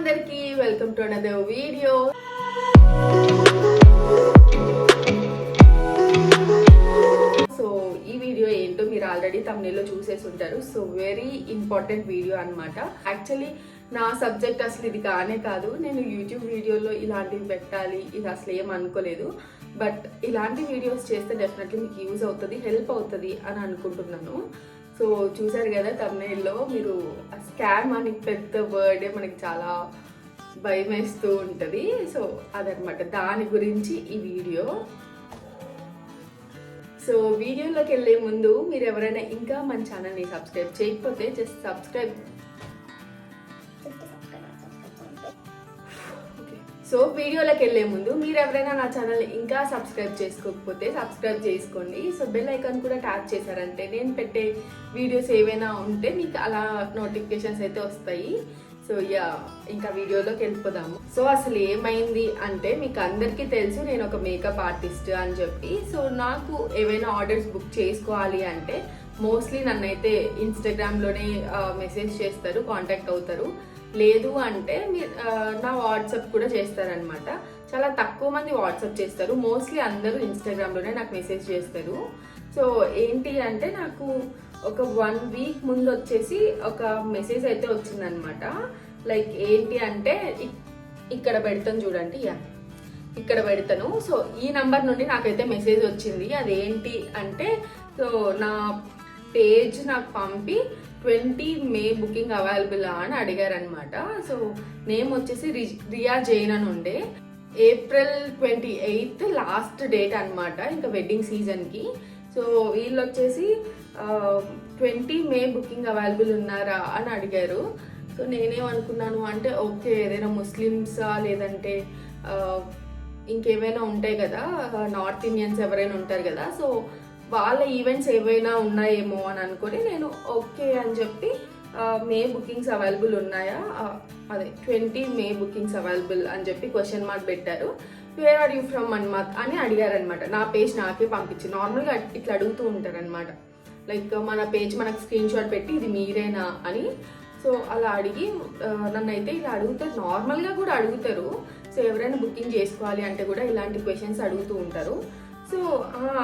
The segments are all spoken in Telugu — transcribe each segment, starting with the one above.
అందరికి welcome to another video so ఈ వీడియో ఏంటో మీరు ఆల్రెడీ తమిళలో చూసేసి ఉంటారు. సో వెరీ ఇంపార్టెంట్ వీడియో అన్నమాట. యాక్చువల్లీ నా సబ్జెక్ట్ అసలు ఇది కానే కాదు. నేను యూట్యూబ్ వీడియోలో ఇలాంటివి పెట్టాలి ఇది అసలు ఏం అనుకోలేదు. బట్ ఇలాంటి వీడియోస్ చేస్తే డెఫినెట్లీ మీకు యూజ్ అవుతుంది హెల్ప్ అవుతుంది అని అనుకుంటున్నాను. సో చూసారు కదా తమిళలో మీరు స్కామ్ అని పెద్ద వర్డే మనకి చాలా భయం వేస్తూ ఉంటుంది. సో అదనమాట దాని గురించి ఈ వీడియో. సో వీడియోలోకి వెళ్ళే ముందు మీరు ఎవరైనా ఇంకా మన ఛానల్ని సబ్స్క్రైబ్ చేయకపోతే జస్ట్ సబ్స్క్రైబ్ సో వీడియోలోకి వెళ్ళే ముందు మీరు ఎవరైనా నా ఛానల్ ఇంకా సబ్స్క్రైబ్ చేసుకోకపోతే సబ్స్క్రైబ్ చేసుకోండి. సో బెల్ ఐకాన్ కూడా ట్యాప్ చేశారంటే నేను పెట్టే వీడియోస్ ఏవైనా ఉంటే మీకు అలా నోటిఫికేషన్స్ అయితే వస్తాయి. సో యా ఇంకా వీడియోలోకి వెళ్ళిపోదాము. సో అసలు ఏమైంది అంటే మీకు అందరికీ తెలుసు నేను ఒక మేకప్ ఆర్టిస్ట్ అని చెప్పి. సో నాకు ఏవైనా ఆర్డర్స్ బుక్ చేసుకోవాలి అంటే మోస్ట్లీ నన్నైతే ఇన్స్టాగ్రామ్లోనే మెసేజ్ చేస్తారు కాంటాక్ట్ అవుతారు. లేదు అంటే మీరు నా వాట్సాప్ కూడా చేస్తారనమాట చాలా తక్కువ మంది వాట్సాప్ చేస్తారు. మోస్ట్లీ అందరూ ఇన్స్టాగ్రామ్లోనే నాకు మెసేజ్ చేస్తారు. సో ఏంటి అంటే నాకు ఒక వన్ వీక్ ముందు వచ్చేసి ఒక మెసేజ్ అయితే వచ్చిందనమాట లైక్ ఏంటి అంటే ఇక్కడ పెడతాను చూడండి. యా ఇక్కడ పెడతాను. సో ఈ నంబర్ నుండి నాకైతే మెసేజ్ వచ్చింది. అదేంటి అంటే సో నా పేజ్ నాకు పంపి ట్వంటీ మే బుకింగ్ అవైలబుల్ అని అడిగారనమాట సో నేమ్ వచ్చేసి రి- రియా జైన్ అని ఉండే. April twenty eighth last date అన్నమాట ఇంకా వెడ్డింగ్ సీజన్కి. సో వీళ్ళు వచ్చేసి ట్వంటీ మే బుకింగ్ అవైలబుల్ ఉన్నారా అని అడిగారు. సో నేనేమనుకున్నాను అంటే ఓకే ఏదైనా ముస్లిమ్సా లేదంటే ఇంకేమైనా ఉంటాయి కదా నార్త్ ఇండియన్స్ ఎవరైనా ఉంటారు కదా సో వాళ్ళ ఈవెంట్స్ ఏవైనా ఉన్నాయేమో అని అనుకొని నేను ఓకే అని చెప్పి మే బుకింగ్స్ అవైలబుల్ ఉన్నాయా? అదే ట్వంటీ మే బుకింగ్స్ అవైలబుల్ అని చెప్పి క్వశ్చన్ మార్క్ పెట్టారు. వేర్ ఆర్ యూ ఫ్రమ్ మన్మాత్ అని అడిగారనమాట నా పేజ్ నాకే పంపించి. నార్మల్గా ఇట్లా అడుగుతూ ఉంటారనమాట లైక్ మన పేజ్ మనకు స్క్రీన్ షాట్ పెట్టి ఇది మీరేనా అని. సో అలా అడిగి నన్నైతే నన్ను అయితే ఇలా అడుగుతారు నార్మల్గా కూడా అడుగుతారు. సో ఎవరైనా బుకింగ్ చేసుకోవాలి అంటే కూడా ఇలాంటి క్వశ్చన్స్ అడుగుతూ ఉంటారు. సో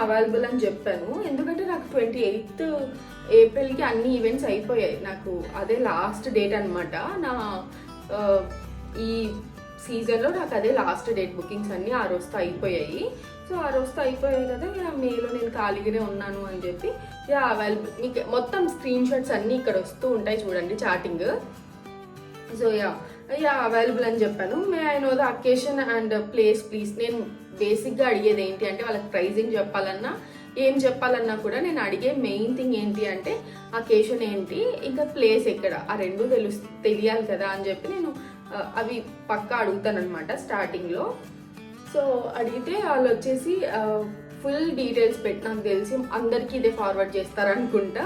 అవైలబుల్ అని చెప్పాను. ఎందుకంటే నాకు ట్వంటీ ఎయిత్ ఏప్రిల్కి అన్ని ఈవెంట్స్ అయిపోయాయి. నాకు అదే లాస్ట్ డేట్ అనమాట నా ఈ సీజన్లో నాకు అదే లాస్ట్ డేట్ బుకింగ్స్ అన్నీ ఆ రోజుతో అయిపోయాయి. సో ఆ రోజుతో అయిపోయాయి కదా ఇక మేలో నేను ఖాళీగానే ఉన్నాను అని చెప్పి యా అవైలబుల్ మీకు మొత్తం స్క్రీన్ షాట్స్ అన్నీ ఇక్కడ వస్తూ ఉంటాయి చూడండి chatting so ya ya available అని చెప్పాను. May I know the occasion and place please నేను బేసిక్గా అడిగేది ఏంటి అంటే వాళ్ళకి ప్రైజింగ్ చెప్పాలన్నా ఏం చెప్పాలన్నా కూడా నేను అడిగే మెయిన్ థింగ్ ఏంటి అంటే అకేషన్ ఏంటి? ఇంకా ప్లేస్ ఎక్కడ? ఆ రెండు తెలుసు తెలియాలి కదా అని చెప్పి నేను అవి పక్కా అడుగుతాను అనమాట స్టార్టింగ్లో. సో అడిగితే వాళ్ళు వచ్చేసి ఫుల్ డీటెయిల్స్ పెట్టి నాకు తెలిసి అందరికీ ఇదే ఫార్వర్డ్ చేస్తారనుకుంటా.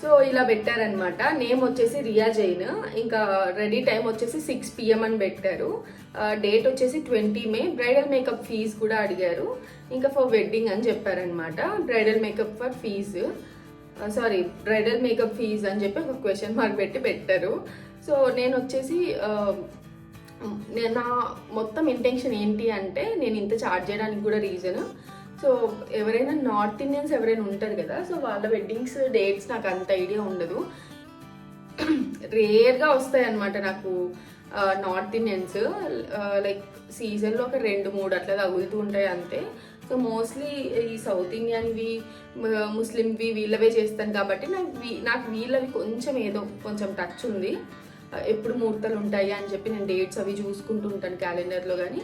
సో ఇలా పెట్టారనమాట నేమ్ వచ్చేసి రియా జైన్. ఇంకా రెడీ టైం వచ్చేసి సిక్స్ పిఎం అని పెట్టారు. డేట్ వచ్చేసి twenty May. Bridal makeup fees కూడా అడిగారు. ఇంకా ఫర్ వెడ్డింగ్ అని చెప్పారనమాట bridal makeup for fee. Sorry bridal makeup fees అని చెప్పి ఒక క్వశ్చన్ మార్క్ పెట్టి పెట్టారు. సో నేను వచ్చేసి నేను నా మొత్తం ఇంటెన్షన్ ఏంటి అంటే నేను ఇంత చార్జ్ చేయడానికి కూడా రీజన్ సో ఎవరైనా నార్త్ ఇండియన్స్ ఎవరైనా ఉంటారు కదా సో వాళ్ళ వెడ్డింగ్స్ డేట్స్ నాకు అంత ఐడియా ఉండదు. రేర్గా వస్తాయి అనమాట నాకు నార్త్ ఇండియన్స్. లైక్ సీజన్లో ఒక రెండు మూడు అట్లా తగులుతూ ఉంటాయి అంతే. సో మోస్ట్లీ ఈ సౌత్ ఇండియన్వి ముస్లింవి వీళ్ళవే చేస్తాను కాబట్టి నాకు వీ- నాకు వీళ్ళవి కొంచెం ఏదో కొంచెం టచ్ ఉంది. ఎప్పుడు ముహూర్తాలు ఉంటాయి అని చెప్పి నేను డేట్స్ అవి చూసుకుంటూ ఉంటాను క్యాలెండర్లో కానీ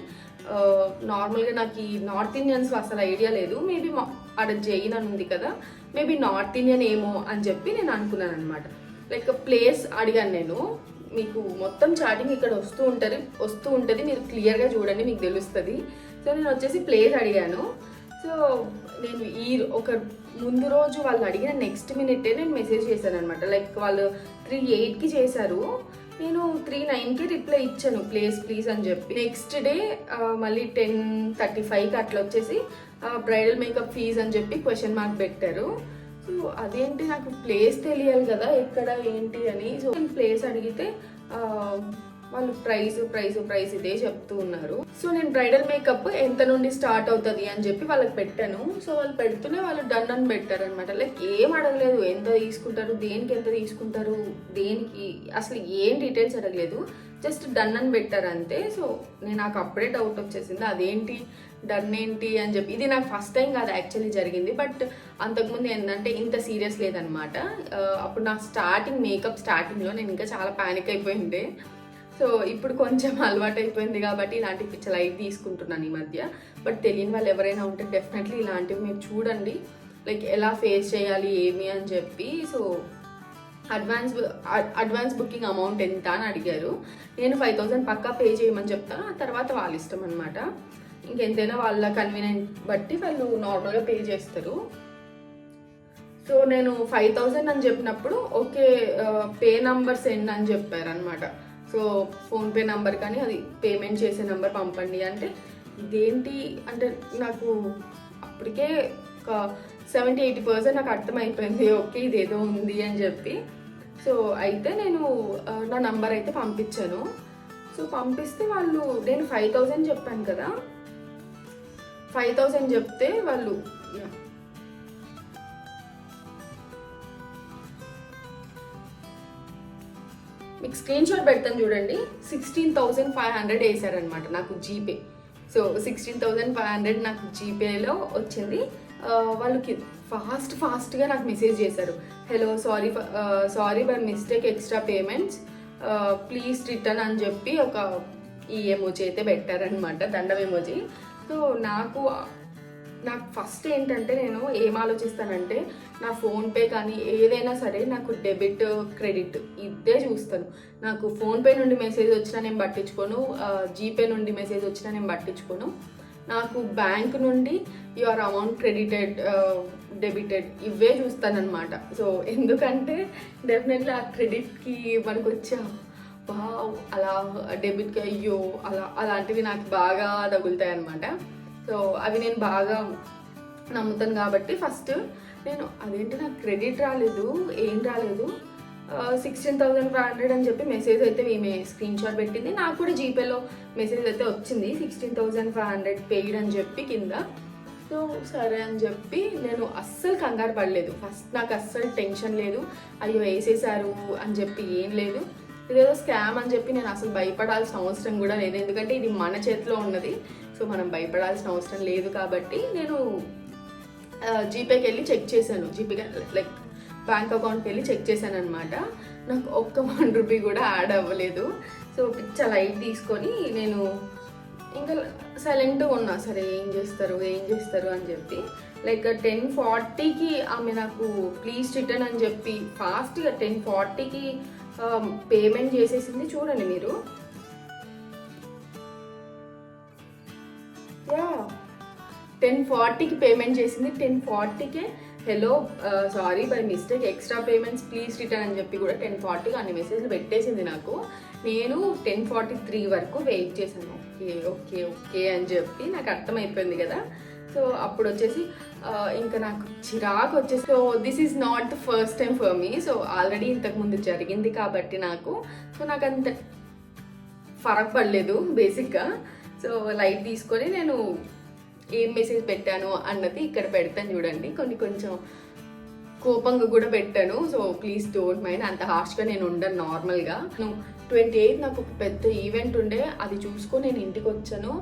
నార్మల్గా నాకు ఈ నార్త్ ఇండియన్స్ అసలు ఐడియా లేదు. మేబీ ఆడ జైన్ అని ఉంది కదా మేబీ నార్త్ ఇండియన్ ఏమో అని చెప్పి నేను అనుకున్నాను అనమాట లైక్ ప్లేస్ అడిగాను నేను. మీకు మొత్తం చాటింగ్ ఇక్కడ వస్తూ ఉంటుంది వస్తూ ఉంటుంది. మీరు క్లియర్గా చూడండి మీకు తెలుస్తుంది. సో నేను వచ్చేసి ప్లేస్ అడిగాను. సో నేను ఈ ఒక ముందు రోజు వాళ్ళు అడిగిన నెక్స్ట్ మినిటే నేను మెసేజ్ చేశాను అనమాట లైక్ వాళ్ళు త్రీ ఎయిట్కి చేశారు. నేను త్రీ నైన్కి రిప్లై ఇచ్చాను. ప్లీజ్ ప్లీజ్ అని చెప్పి. నెక్స్ట్ డే మళ్ళీ టెన్ థర్టీ ఫైవ్కి అట్లా వచ్చేసి బ్రైడల్ మేకప్ ఫీజ్ అని చెప్పి క్వశ్చన్ మార్క్ పెట్టారు. సో అదేంటి నాకు ప్లేస్ తెలియాలి కదా ఎక్కడ ఏంటి అని. సో నేను ప్లేస్ అడిగితే వాళ్ళు ప్రైస్ ప్రైస్ ప్రైస్ ఇదే చెప్తూ ఉన్నారు. సో నేను బ్రైడల్ మేకప్ ఎంత నుండి స్టార్ట్ అవుతుంది అని చెప్పి వాళ్ళకి పెట్టాను. సో వాళ్ళు పెడుతూనే వాళ్ళు డన్ అని పెట్టారు అనమాట లైక్ ఏం అడగలేదు. ఎంత తీసుకుంటారు? దేనికి ఎంత తీసుకుంటారు? దేనికి? అసలు ఏం డీటెయిల్స్ అడగలేదు. జస్ట్ డన్ అని పెట్టారు అంతే. సో నేను నాకు అప్పుడే డౌట్ వచ్చేసింది. అదేంటి? డన్ ఏంటి? అని చెప్పి. ఇది నాకు ఫస్ట్ టైం కాదు యాక్చువల్లీ జరిగింది. బట్ అంతకుముందు ఏంటంటే ఇంత సీరియస్ లేదనమాట అప్పుడు నా స్టార్టింగ్ మేకప్ స్టార్టింగ్లో నేను ఇంకా చాలా ప్యానిక్ అయిపోయింది సో ఇప్పుడు కొంచెం అలవాటు అయిపోయింది కాబట్టి ఇలాంటి పిచ్చ లైట్ తీసుకుంటున్నాను ఈ మధ్య. బట్ తెలియని వాళ్ళు ఎవరైనా ఉంటే డెఫినెట్లీ ఇలాంటివి మీరు చూడండి. లైక్ ఎలా ఫేస్ చేయాలి ఏమి అని చెప్పి. So advance advance booking amount ఎంత అని అడిగారు. నేను ఫైవ్ థౌసండ్ పక్కా పే చేయమని చెప్తాను ఆ తర్వాత వాళ్ళ ఇష్టం అనమాట ఇంకెంతైనా వాళ్ళ కన్వీనియంట్ బట్టి వాళ్ళు నార్మల్గా పే చేస్తారు. సో నేను ఫైవ్ థౌజండ్ అని చెప్పినప్పుడు ఓకే పే నంబర్ సెండ్ అని చెప్పారు అనమాట సో ఫోన్పే నంబర్ కానీ అది పేమెంట్ చేసే నెంబర్ పంపండి. అంటే ఇదేంటి? అంటే నాకు అప్పటికే ఒక సెవెంటీ ఎయిటీ పర్సెంట్ నాకు అర్థమైపోయింది. ఓకే ఇదేదో ఉంది అని చెప్పి. సో అయితే నేను నా నంబర్ అయితే పంపించాను. సో పంపిస్తే వాళ్ళు నేను ఫైవ్ థౌజండ్ చెప్పాను కదా. ఫైవ్ థౌజండ్ చెప్తే వాళ్ళు మీకు స్క్రీన్ షాట్ పెడతాను చూడండి. సిక్స్టీన్ థౌజండ్ ఫైవ్ హండ్రెడ్ వేసారనమాట నాకు GPay so sixteen thousand five hundred నాకు జీపేలో వచ్చింది. వాళ్ళకి ఫాస్ట్ ఫాస్ట్గా నాకు మెసేజ్ చేశారు. Hello sorry sorry by mistake extra payments please return అని చెప్పి ఒక ఈ ఎమోజీ అయితే పెట్టారనమాట దండం ఎమోజీ సో నాకు నాకు ఫస్ట్ ఏంటంటే నేను ఏం ఆలోచిస్తానంటే నా ఫోన్పే కానీ ఏదైనా సరే నాకు డెబిట్ క్రెడిట్ ఇదే చూస్తాను. నాకు ఫోన్పే నుండి మెసేజ్ వచ్చినా నేను పట్టించుకోను జీపే నుండి మెసేజ్ వచ్చినా నేను పట్టించుకోను. నాకు బ్యాంక్ నుండి యువర్ అమౌంట్ క్రెడిటెడ్ డెబిటెడ్ ఇవే చూస్తానమాట సో ఎందుకంటే డెఫినెట్లీ ఆ క్రెడిట్కి మనకు వచ్చే వావ్ అలా డెబిట్కి అయ్యో అలా అలాంటివి నాకు బాగా తగులుతాయి అనమాట సో అవి నేను బాగా నమ్ముతాను కాబట్టి ఫస్ట్ నేను అదేంటి నాకు క్రెడిట్ రాలేదు ఏం రాలేదు. సిక్స్టీన్ థౌసండ్ ఫైవ్ హండ్రెడ్ అని చెప్పి మెసేజ్ అయితే మేము స్క్రీన్ షాట్ పెట్టింది. నాకు కూడా జీపేలో మెసేజ్ అయితే వచ్చింది. Sixteen thousand five hundred paid అని చెప్పి కింద. సో సరే అని చెప్పి నేను అస్సలు కంగారు పడలేదు. ఫస్ట్ నాకు అస్సలు టెన్షన్ లేదు. అయ్యో వేసేసారు అని చెప్పి ఏం లేదు. ఇదేదో స్కామ్ అని చెప్పి నేను అసలు భయపడాల్సిన అవసరం కూడా లేదు. ఎందుకంటే ఇది మన చేతిలో ఉన్నది. సో మనం భయపడాల్సిన అవసరం లేదు కాబట్టి నేను జీపేకి వెళ్ళి చెక్ చేశాను. జీపే లైక్ బ్యాంక్ అకౌంట్కి వెళ్ళి చెక్ చేశాను అనమాట నాకు ఒక్క వన్ రూపీ కూడా యాడ్ అవ్వలేదు. సో పిచ్చ లైట్ తీసుకొని నేను ఇంకా సైలెంట్గా ఉన్నా. సరే ఏం చేస్తారు ఏం చేస్తారు అని చెప్పి. లైక్ టెన్ ఫార్టీకి ఆమె నాకు ప్లీజ్ రిటర్న్ అని చెప్పి ఫాస్ట్గా టెన్ ఫార్టీకి పేమెంట్ చేసేసింది చూడండి మీరు. యా టెన్ ఫార్టీకి పేమెంట్ చేసింది. Ten ఫార్టీకే hello sorry by mistake extra payments please return అని చెప్పి కూడా టెన్ ఫార్టీకి అన్ని మెసేజ్లు పెట్టేసింది నాకు. నేను టెన్ ఫార్టీ త్రీ వరకు వెయిట్ చేశాను. ఓకే ఓకే ఓకే అని చెప్పి నాకు అర్థమైపోయింది కదా. సో అప్పుడు వచ్చేసి ఇంకా నాకు చిరాకు వచ్చేసి so this is not the first time for me so already ఇంతకుముందు జరిగింది కాబట్టి నాకు. సో నాకు అంత ఫరక్ పడలేదు బేసిక్గా సో లైట్ తీసుకొని నేను ఏం మెసేజ్ పెట్టాను అన్నది ఇక్కడ పెడతాను చూడండి. కొన్ని కొంచెం కోపంగా కూడా పెట్టాను. So please don't mind. అంత హార్ష్గా నేను ఉండను నార్మల్గా. నేను ట్వంటీ ఎయిత్ నాకు ఒక పెద్ద ఈవెంట్ ఉండే. అది చూసుకొని నేను ఇంటికి వచ్చాను.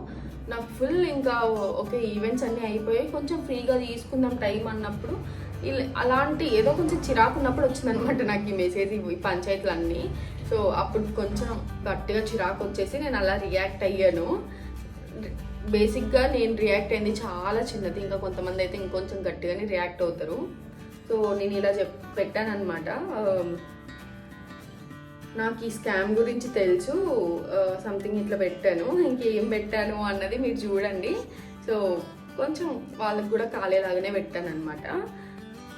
నాకు ఫుల్ ఇంకా ఓకే ఈవెంట్స్ అన్నీ అయిపోయాయి. కొంచెం ఫ్రీగా తీసుకుందాం టైం అన్నప్పుడు ఇలా అలాంటి ఏదో కొంచెం చిరాకు ఉన్నప్పుడు వచ్చిందనమాట నాకు ఈ మెసేజ్ ఈ పంచాయతీలు అన్నీ సో అప్పుడు కొంచెం గట్టిగా చిరాకు వచ్చేసి నేను అలా రియాక్ట్ అయ్యాను. బేసిక్గా నేను రియాక్ట్ అయింది చాలా చిన్నది. ఇంకా కొంతమంది అయితే ఇంకొంచెం గట్టిగానే రియాక్ట్ అవుతారు. సో నేను ఇలా చెప్ పెట్టాను అనమాట నాకు ఈ స్కామ్ గురించి తెలుసు. సంథింగ్ ఇట్లా పెట్టాను. ఇంకేం పెట్టాను అన్నది మీరు చూడండి. సో కొంచెం వాళ్ళకి కూడా కాలేలాగానే పెట్టాను అనమాట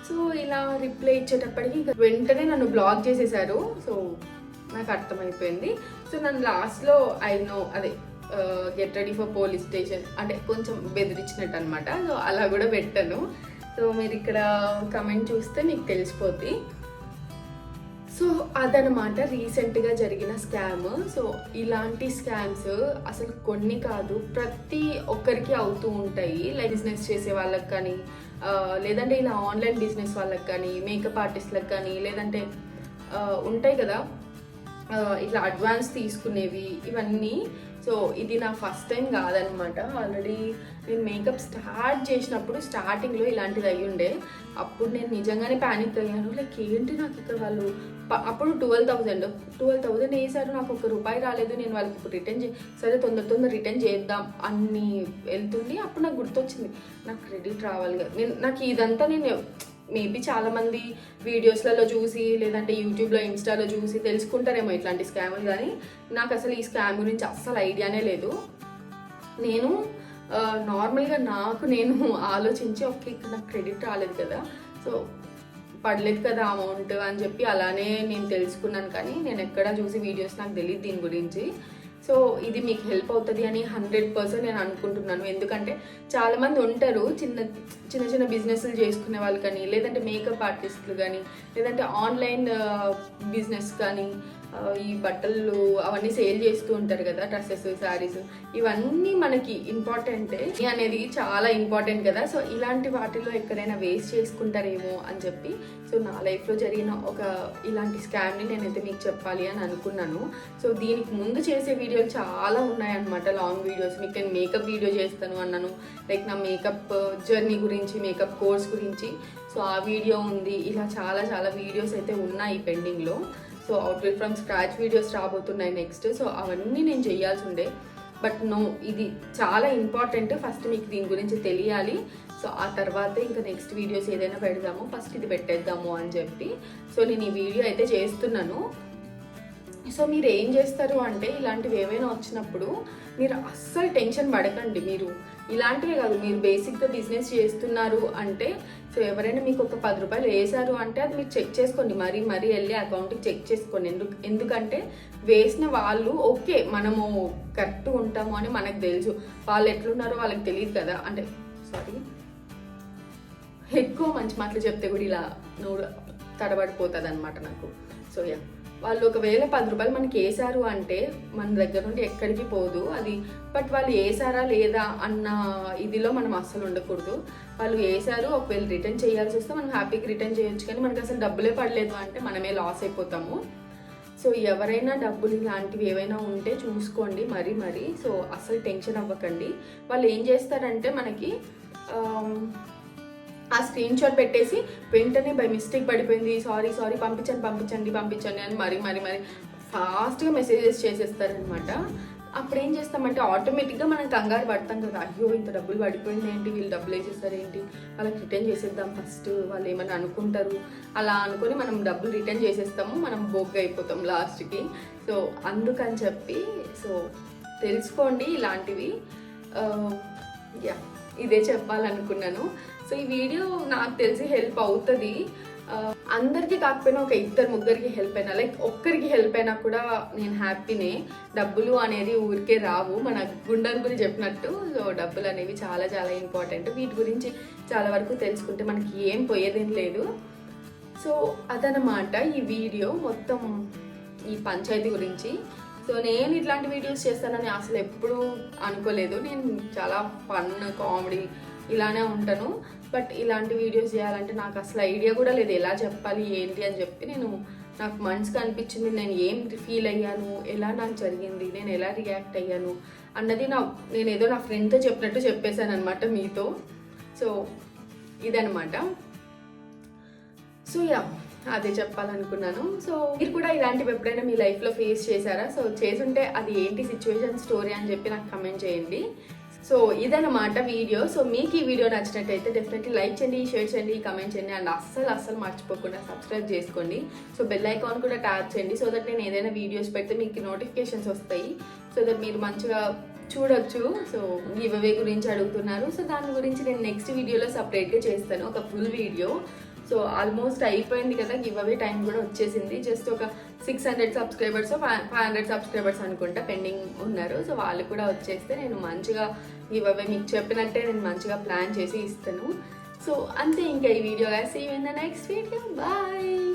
సో ఇలా రిప్లై ఇచ్చేటప్పటికి ఇంకా వెంటనే నన్ను బ్లాక్ చేసేశారు సో నాకు అర్థమైపోయింది. సో నన్ను లాస్ట్లో ఐ నో అదే get ready for police station అంటే కొంచెం బెదిరించినట్టు అనమాట సో అలా కూడా పెట్టాను. సో మీరు ఇక్కడ కమెంట్ చూస్తే మీకు తెలిసిపోద్ది. సో అదనమాట రీసెంట్గా జరిగిన స్కామ్ సో ఇలాంటి స్కామ్స్ అసలు కొన్ని కాదు ప్రతి ఒక్కరికి అవుతూ ఉంటాయి. లైక్ బిజినెస్ చేసే వాళ్ళకి కానీ లేదంటే ఇలా ఆన్లైన్ బిజినెస్ వాళ్ళకి కానీ మేకప్ ఆర్టిస్ట్లకు కానీ లేదంటే ఉంటాయి కదా. ఇట్లా అడ్వాన్స్ తీసుకునేవి ఇవన్నీ సో ఇది నా ఫస్ట్ టైం కాదనమాట. ఆల్రెడీ నేను మేకప్ స్టార్ట్ చేసినప్పుడు స్టార్టింగ్లో ఇలాంటిది అయ్యి ఉండే అప్పుడు నేను నిజంగానే ప్యానిక్ అయ్యాను. లైక్ ఏంటి నాకు ఇక్కడ వాళ్ళు? అప్పుడు ట్వెల్వ్ థౌజండ్ ట్వెల్వ్ థౌజండ్ వేసారు నాకు ఒక రూపాయి రాలేదు. నేను వాళ్ళకి ఇప్పుడు రిటర్న్ చే సరే తొందర తొందర రిటర్న్ చేద్దాం అన్ని వెళ్తుంది అప్పుడు నాకు గుర్తొచ్చింది. నాకు క్రెడిట్ రావాలి కదా. నేను నాకు ఇదంతా నేను మేబీ చాలామంది వీడియోస్లలో చూసి లేదంటే యూట్యూబ్లో ఇన్స్టాలో చూసి తెలుసుకుంటారేమో ఇట్లాంటి స్కాములు కానీ నాకు అసలు ఈ స్కామ్ గురించి అస్సలు ఐడియానే లేదు. నేను నార్మల్గా నాకు నేను ఆలోచించి ఓకే నాకు క్రెడిట్ రాలేదు కదా సో పడలేదు కదా అమౌంట్ అని చెప్పి అలానే నేను తెలుసుకున్నాను కానీ నేను ఎక్కడ చూసి వీడియోస్ నాకు తెలియదు దీని గురించి. సో ఇది మీకు హెల్ప్ అవుతుంది అని హండ్రెడ్ పర్సెంట్ నేను అనుకుంటున్నాను. ఎందుకంటే చాలామంది ఉంటారు చిన్న చిన్న చిన్న బిజినెస్లు చేసుకునే వాళ్ళు కానీ లేదంటే మేకప్ ఆర్టిస్టులు కానీ లేదంటే ఆన్లైన్ బిజినెస్ uh, కానీ ఈ బట్టలు అవన్నీ సేల్ చేస్తూ ఉంటారు కదా డ్రెస్సెస్ శారీస్ ఇవన్నీ మనకి ఇంపార్టెంటే. అనేది చాలా ఇంపార్టెంట్ కదా. సో ఇలాంటి వాటిలో ఎక్కడైనా వేస్ట్ చేసుకుంటారేమో అని చెప్పి సో నా లైఫ్లో జరిగిన ఒక ఇలాంటి స్కామ్ని నేనైతే మీకు చెప్పాలి అని అనుకున్నాను. సో దీనికి ముందు చేసే వీడియోలు చాలా ఉన్నాయన్నమాట. లాంగ్ వీడియోస్ మీకు నేను మేకప్ వీడియో చేస్తాను అన్నాను. లైక్ నా మేకప్ జర్నీ uh, గురించి మేకప్ కోర్స్ గురించి. సో ఆ వీడియో ఉంది. ఇలా చాలా చాలా వీడియోస్ అయితే ఉన్నాయి పెండింగ్లో so outlet from scratch videos రాబోతున్నాయి నెక్స్ట్ సో అవన్నీ నేను చేయాల్సి ఉండే. బట్ నో ఇది చాలా ఇంపార్టెంట్ ఫస్ట్ మీకు దీని గురించి తెలియాలి. సో ఆ తర్వాత ఇంకా నెక్స్ట్ వీడియోస్ ఏదైనా పెడదాము. ఫస్ట్ ఇది పెట్టేద్దాము అని చెప్పి. సో నేను ఈ వీడియో అయితే చేస్తున్నాను. సో మీరు ఏం చేస్తారు అంటే ఇలాంటివి ఏమైనా వచ్చినప్పుడు మీరు అస్సలు టెన్షన్ పడకండి మీరు. ఇలాంటివే కాదు మీరు బేసిక్గా బిజినెస్ చేస్తున్నారు అంటే సో ఎవరైనా మీకు ఒక పది రూపాయలు వేశారు అంటే అది మీరు చెక్ చేసుకోండి. మరీ మరీ వెళ్ళి అకౌంట్కి చెక్ చేసుకోండి. ఎందుకు ఎందుకంటే వేసిన వాళ్ళు ఓకే మనము కరెక్ట్ ఉంటాము అని మనకు తెలుసు. వాళ్ళు ఎట్లున్నారో వాళ్ళకి తెలియదు కదా. అంటే సారీ ఎక్కువ మంచి మాటలు చెప్తే కూడా ఇలా నువ్వు తడబడిపోతుంది అనమాట నాకు. సో యా వాళ్ళు ఒకవేళ పది రూపాయలు మనకి వేసారు అంటే మన దగ్గర నుండి ఎక్కడికి పోదు. అది బట్ వాళ్ళు వేసారా లేదా అన్న ఇదిలో మనం అస్సలు ఉండకూడదు. వాళ్ళు వేసారు ఒకవేళ రిటర్న్ చేయాల్సి వస్తే మనం హ్యాపీగా రిటర్న్ చేయొచ్చు. కానీ మనకి అసలు డబ్బులే పడలేదు అంటే మనమే లాస్ అయిపోతాము. సో ఎవరైనా డబ్బులు ఇలాంటివి ఏవైనా ఉంటే చూసుకోండి మరీ మరీ. సో అసలు టెన్షన్ అవ్వకండి. వాళ్ళు ఏం చేస్తారంటే మనకి ఆ స్క్రీన్ షాట్ పెట్టేసి వెంటనే బై మిస్టేక్ పడిపోయింది. సారీ సారీ పంపించండి పంపించండి పంపించండి అని మరి మరి మరి ఫాస్ట్గా మెసేజెస్ చేసేస్తారనమాట అప్పుడు ఏం చేస్తామంటే ఆటోమేటిక్గా మనం కంగారు పడతాం కదా. అయ్యో ఇంత డబ్బులు పడిపోయింది ఏంటి? వీళ్ళు డబ్బులు వేసేస్తారు ఏంటి? వాళ్ళకి రిటర్న్ చేసేద్దాం ఫస్ట్ వాళ్ళు ఏమైనా అనుకుంటారు? అలా అనుకొని మనం డబ్బులు రిటర్న్ చేసేస్తాము. మనం బోగ్గా అయిపోతాం లాస్ట్కి సో అందుకని చెప్పి సో తెలుసుకోండి ఇలాంటివి. యా ఇదే చెప్పాలనుకున్నాను. సో ఈ వీడియో నాకు తెలిసి హెల్ప్ అవుతుంది. అందరికీ కాకపోయినా ఒక ఇద్దరు ముగ్గురికి హెల్ప్ అయినా లైక్ ఒక్కరికి హెల్ప్ అయినా కూడా నేను హ్యాపీనే. డబ్బులు అనేది ఊరికే రావు. మన గుండెలు చెప్పినట్టు సో డబ్బులు అనేవి చాలా చాలా ఇంపార్టెంట్. వీటి గురించి చాలా వరకు తెలుసుకుంటే మనకి ఏం పోయేదేం లేదు. సో అదనమాట ఈ వీడియో మొత్తం ఈ పంచాయతీ గురించి. సో నేను ఇట్లాంటి వీడియోస్ చేస్తానని అసలు ఎప్పుడూ అనుకోలేదు. నేను చాలా ఫన్ కామెడీ ఇలానే ఉంటాను. బట్ ఇలాంటి వీడియోస్ చేయాలంటే నాకు అసలు ఐడియా కూడా లేదు ఎలా చెప్పాలి ఏంటి అని చెప్పి నేను నాకు మనసుకు అనిపించింది నేను ఏం ఫీల్ అయ్యాను ఎలా నాకు జరిగింది నేను ఎలా రియాక్ట్ అయ్యాను అన్నది నా నేను ఏదో నా ఫ్రెండ్తో చెప్పినట్టు చెప్పేశాను అనమాట మీతో. సో ఇదనమాట సో యా అదే చెప్పాలనుకున్నాను. సో మీరు కూడా ఇలాంటివి ఎప్పుడైనా మీ లైఫ్లో ఫేస్ చేశారా? సో చేసుంటే అది ఏంటి సిచ్యువేషన్ స్టోరీ అని చెప్పి నాకు కమెంట్ చేయండి. సో ఇదన్నమాట వీడియో. సో మీకు ఈ వీడియో నచ్చినట్టయితే డెఫినెట్లీ లైక్ చేయండి షేర్ చేయండి కమెంట్ చేయండి అండ్ అస్సలు అస్సలు మర్చిపోకుండా సబ్స్క్రైబ్ చేసుకోండి. సో బెల్ ఐకాన్ కూడా ట్యాప్ చేయండి సో దట్ నేను ఏదైనా వీడియోస్ పెడితే మీకు నోటిఫికేషన్స్ వస్తాయి. సో దట్ మీరు మంచిగా చూడొచ్చు. సో గివ్ అవే గురించి అడుగుతున్నారు. సో దాని గురించి నేను నెక్స్ట్ వీడియోలో సపరేట్గా చేస్తాను ఒక ఫుల్ వీడియో సో ఆల్మోస్ట్ అయిపోయింది కదా గివ్ అవే టైం కూడా వచ్చేసింది. జస్ట్ ఒక six hundred subscribers five hundred subscribers అనుకుంటా పెండింగ్ ఉన్నారు. సో వాళ్ళు కూడా వచ్చేస్తే నేను మంచిగా గివ్ అవే మీకు చెప్పినట్టే నేను మంచిగా ప్లాన్ చేసి ఇస్తాను. సో అంతే ఇంకా ఈ video see in the next video bye